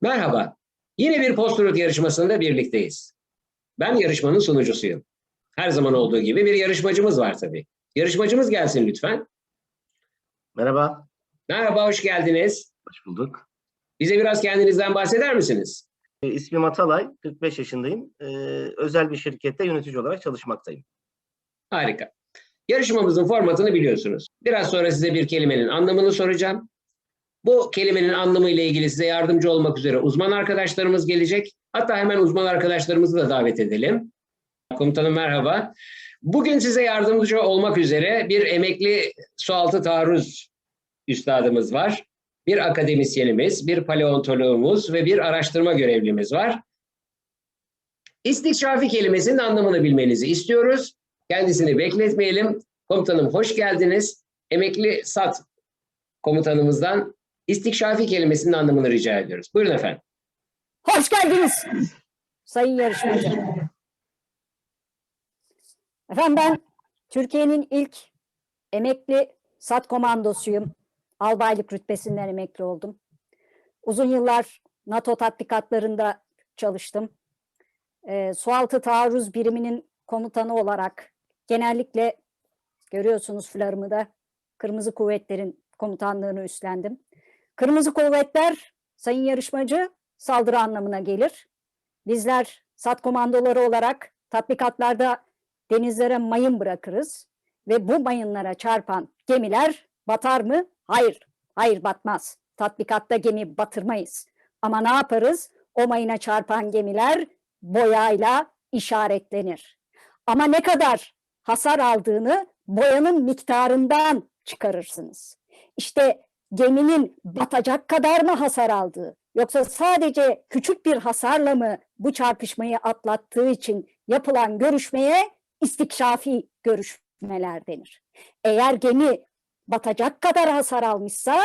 Merhaba. Yine bir post yarışmasında birlikteyiz. Ben yarışmanın sunucusuyum. Her zaman olduğu gibi bir yarışmacımız var tabii. Yarışmacımız gelsin lütfen. Merhaba, Merhaba, hoş geldiniz. hoş bulduk. Bize biraz kendinizden bahseder misiniz? E, İsmim Atalay, 45 yaşındayım. E, özel bir şirkette yönetici olarak çalışmaktayım. Harika. Yarışmamızın formatını biliyorsunuz. Biraz sonra size bir kelimenin anlamını soracağım. Bu kelimenin anlamı ile ilgili size yardımcı olmak üzere uzman arkadaşlarımız gelecek. Hatta hemen uzman arkadaşlarımızı da davet edelim. Komutanım merhaba. Bugün size yardımcı olmak üzere bir emekli sualtı taarruz üstadımız var. Bir akademisyenimiz, bir paleontoloğumuz ve bir araştırma görevlimiz var. İstikşafi kelimesinin anlamını bilmenizi istiyoruz. Kendisini bekletmeyelim. Komutanım hoş geldiniz. Emekli SAT komutanımızdan istikşafi kelimesinin anlamını rica ediyoruz. Buyurun efendim. Hoş geldiniz sayın yarışmacı. Efendim ben Türkiye'nin ilk emekli SAT komandosuyum. Albaylık rütbesinden emekli oldum. Uzun yıllar NATO tatbikatlarında çalıştım. Ee, sualtı taarruz biriminin komutanı olarak genellikle görüyorsunuz fularımı da Kırmızı Kuvvetler'in komutanlığını üstlendim. Kırmızı Kuvvetler sayın yarışmacı saldırı anlamına gelir. Bizler SAT komandoları olarak tatbikatlarda denizlere mayın bırakırız ve bu mayınlara çarpan gemiler batar mı? Hayır, hayır batmaz. Tatbikatta gemi batırmayız. Ama ne yaparız? O mayına çarpan gemiler boyayla işaretlenir. Ama ne kadar hasar aldığını boyanın miktarından çıkarırsınız. İşte geminin batacak kadar mı hasar aldığı, yoksa sadece küçük bir hasarla mı bu çarpışmayı atlattığı için yapılan görüşmeye istikşafi görüşmeler denir. Eğer gemi batacak kadar hasar almışsa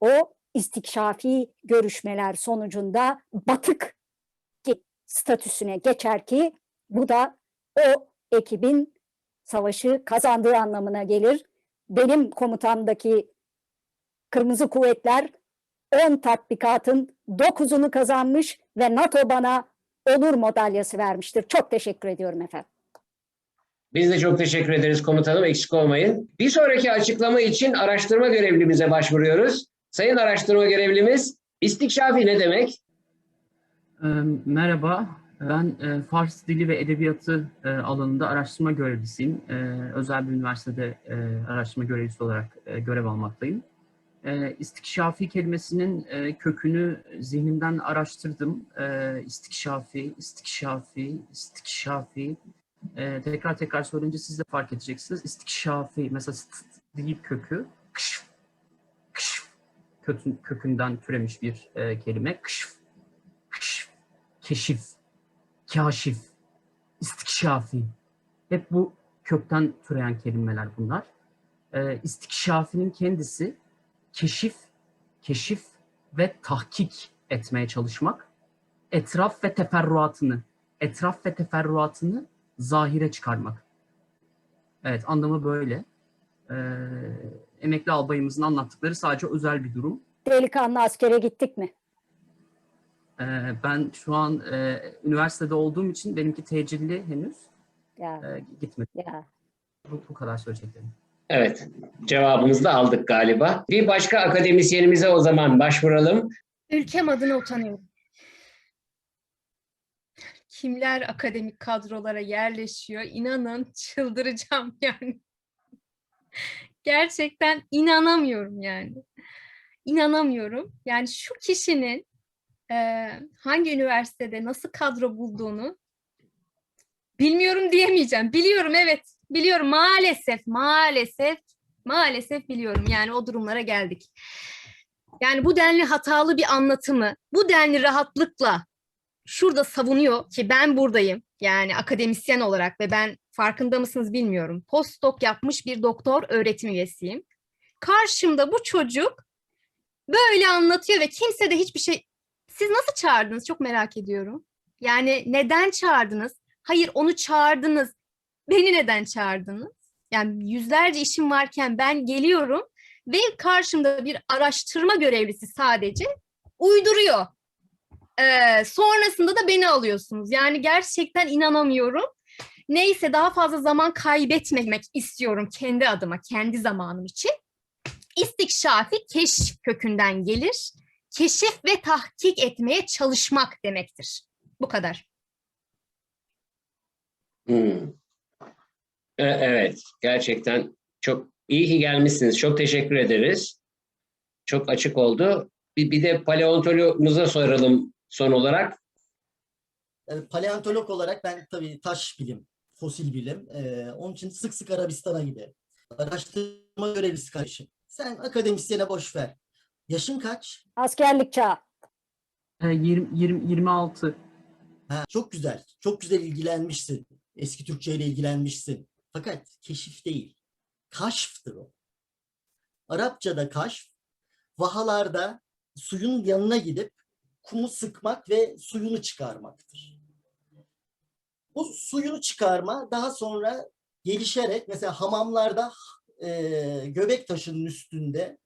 o istikşafi görüşmeler sonucunda batık statüsüne geçer ki bu da o ekibin savaşı kazandığı anlamına gelir. Benim komutamdaki Kırmızı Kuvvetler 10 tatbikatın 9'unu kazanmış ve NATO bana onur madalyası vermiştir. Çok teşekkür ediyorum efendim. Biz de çok teşekkür ederiz komutanım. Eksik olmayın. Bir sonraki açıklama için araştırma görevlimize başvuruyoruz. Sayın araştırma görevlimiz, istikşafi ne demek? Ee, Merhaba, ben e, Fars Dili ve Edebiyatı e, alanında araştırma görevlisiyim. E, Özel bir üniversitede araştırma görevlisi olarak görev almaktayım. E, İstikşafi kelimesinin kökünü zihnimden araştırdım. E, İstikşafi, istikşafi, istikşafi. E, Tekrar tekrar söyleyince siz de fark edeceksiniz. İstikşafi, mesela deyip kökü, kışf, kışf kökün- kökünden türemiş bir e, kelime. Kışf, kışf keşif, kaşif, istikşafi. Hep bu kökten türeyen kelimeler bunlar. Ee, istikşafinin kendisi keşif, keşif ve tahkik etmeye çalışmak. Etraf ve teferruatını, etraf ve teferruatını zahire çıkarmak. Evet anlamı böyle. Ee, emekli albayımızın anlattıkları sadece özel bir durum. Delikanlı askere gittik mi? Ee, ben şu an e, üniversitede olduğum için benimki tecilli henüz Ya, e, gitmedi. ya. Bu, bu kadar söyleyeceklerim. Evet, cevabımızı da aldık galiba. Bir başka akademisyenimize o zaman başvuralım. Ülkem adına utanıyorum. Kimler akademik kadrolara yerleşiyor? İnanın çıldıracağım yani. Gerçekten inanamıyorum yani. İnanamıyorum. Yani şu kişinin eee, hangi üniversitede nasıl kadro bulduğunu bilmiyorum diyemeyeceğim. Biliyorum evet. Biliyorum maalesef, maalesef, maalesef biliyorum. Yani o durumlara geldik. Yani bu denli hatalı bir anlatımı, bu denli rahatlıkla şurada savunuyor ki ben buradayım. Yani akademisyen olarak ve ben farkında mısınız bilmiyorum. Postdoc yapmış bir doktor öğretim üyesiyim. Karşımda bu çocuk böyle anlatıyor ve kimse de hiçbir şey... Siz nasıl çağırdınız? Çok merak ediyorum. Yani neden çağırdınız? Hayır onu çağırdınız. Beni neden çağırdınız? Yani yüzlerce işim varken ben geliyorum ve karşımda bir araştırma görevlisi sadece uyduruyor. Ee, sonrasında da beni alıyorsunuz. Yani gerçekten inanamıyorum. Neyse daha fazla zaman kaybetmemek istiyorum kendi adıma, kendi zamanım için. İstikşafi keşif kökünden gelir. Keşif ve tahkik etmeye çalışmak demektir. Bu kadar. Hmm. E- Evet, gerçekten çok iyi ki gelmişsiniz. Çok teşekkür ederiz. Çok açık oldu. Bir, bir de paleontologumuza soralım son olarak. Yani paleontolog olarak ben tabii taş bilim, fosil bilim. eee, onun için sık sık Arabistan'a giderim. Araştırma görevlisi kardeşim. Sen akademisyene boş ver. Yaşın kaç? Askerlik çağı. E, 20, 20, 26. Ha, çok güzel. Çok güzel ilgilenmişsin. Eski Türkçe ile ilgilenmişsin. Fakat keşif değil. Kaşftır o. Arapçada kaşf, vahalarda suyun yanına gidip kumu sıkmak ve suyunu çıkarmaktır. Bu suyunu çıkarma daha sonra gelişerek mesela hamamlarda eee göbek taşının üstünde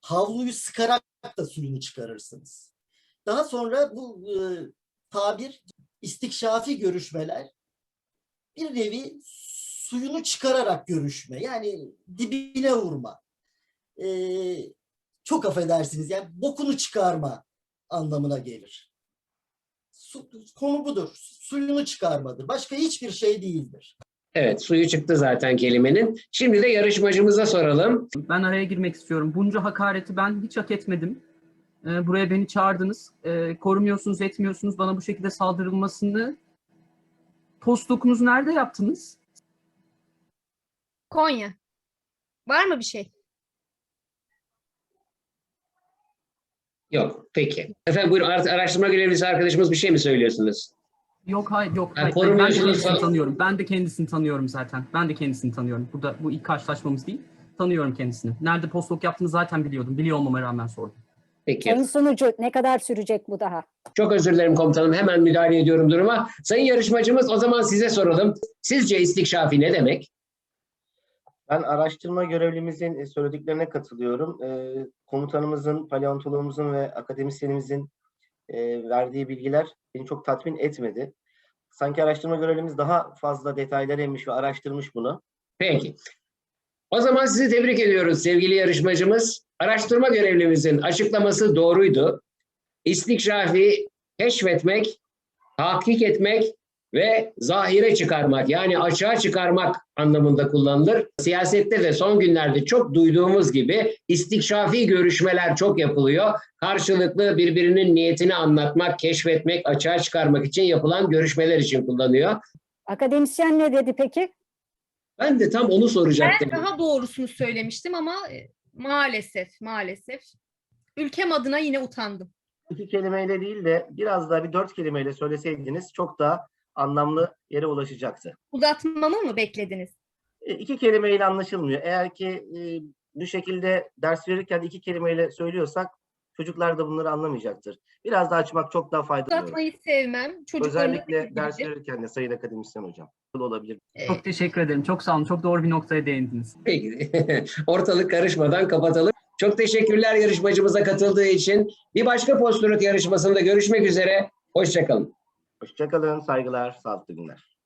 havluyu sıkarak da suyunu çıkarırsınız. Daha sonra bu eee, tabir istikşafi görüşmeler bir nevi suyunu çıkararak görüşme. Yani dibine vurma. Ee, çok affedersiniz yani bokunu çıkarma anlamına gelir. Su, konu budur. Suyunu çıkarmadır. Başka hiçbir şey değildir. Evet, suyu çıktı zaten kelimenin. Şimdi de yarışmacımıza soralım. Ben araya girmek istiyorum. Bunca hakareti ben hiç hak etmedim. E, buraya beni çağırdınız. E, korumuyorsunuz, etmiyorsunuz. Bana bu şekilde saldırılmasını postdokunuzu nerede yaptınız? Konya. Var mı bir şey? Yok, peki. Efendim buyurun ar- araştırma görevlisi arkadaşımız bir şey mi söylüyorsunuz? Yok hayır yok. Ha, hayır, hayır. Ben de korumuyorsunuz kendisini falan. tanıyorum. Ben de kendisini tanıyorum zaten. Ben de kendisini tanıyorum. Bu da bu ilk karşılaşmamız değil. Tanıyorum kendisini. Nerede postdoc yaptığını zaten biliyordum. Biliyor olmama rağmen sordum. Peki. Sayın sunucu ne kadar sürecek bu daha? Çok özür dilerim komutanım. Hemen müdahale ediyorum duruma. Sayın yarışmacımız o zaman size soralım. Sizce istikşafi ne demek? Ben araştırma görevlimizin e, söylediklerine katılıyorum. E, komutanımızın, paleontologumuzun ve akademisyenimizin e, verdiği bilgiler beni çok tatmin etmedi. Sanki araştırma görevlimiz daha fazla detaylara inmiş ve araştırmış bunu. Peki. O zaman sizi tebrik ediyoruz sevgili yarışmacımız. Araştırma görevlimizin açıklaması doğruydu. İstikşafi keşfetmek, tahkik etmek ve zahire çıkarmak yani açığa çıkarmak anlamında kullanılır. Siyasette de son günlerde çok duyduğumuz gibi istikşafi görüşmeler çok yapılıyor. Karşılıklı birbirinin niyetini anlatmak, keşfetmek, açığa çıkarmak için yapılan görüşmeler için kullanıyor. Akademisyen ne dedi peki? Ben de tam onu soracaktım. Ben daha doğrusunu söylemiştim ama e, maalesef, maalesef. Ülkem adına yine utandım. İki kelimeyle değil de biraz daha bir dört kelimeyle söyleseydiniz çok daha anlamlı yere ulaşacaktı. Uzatmamı mı beklediniz? E, iki kelimeyle anlaşılmıyor. Eğer ki e, bu şekilde ders verirken iki kelimeyle söylüyorsak çocuklar da bunları anlamayacaktır. Biraz daha açmak çok daha faydalı. Uzatmayı sevmem. Özellikle ders verirken de sayın akademisyen hocam. Olabilir. Çok teşekkür ederim. Çok sağ olun. Çok doğru bir noktaya değindiniz. Peki. Ortalık karışmadan kapatalım. Çok teşekkürler yarışmacımıza katıldığı için. Bir başka posturut yarışmasında görüşmek üzere. Hoşçakalın. Hoşçakalın, saygılar, sağlıklı günler.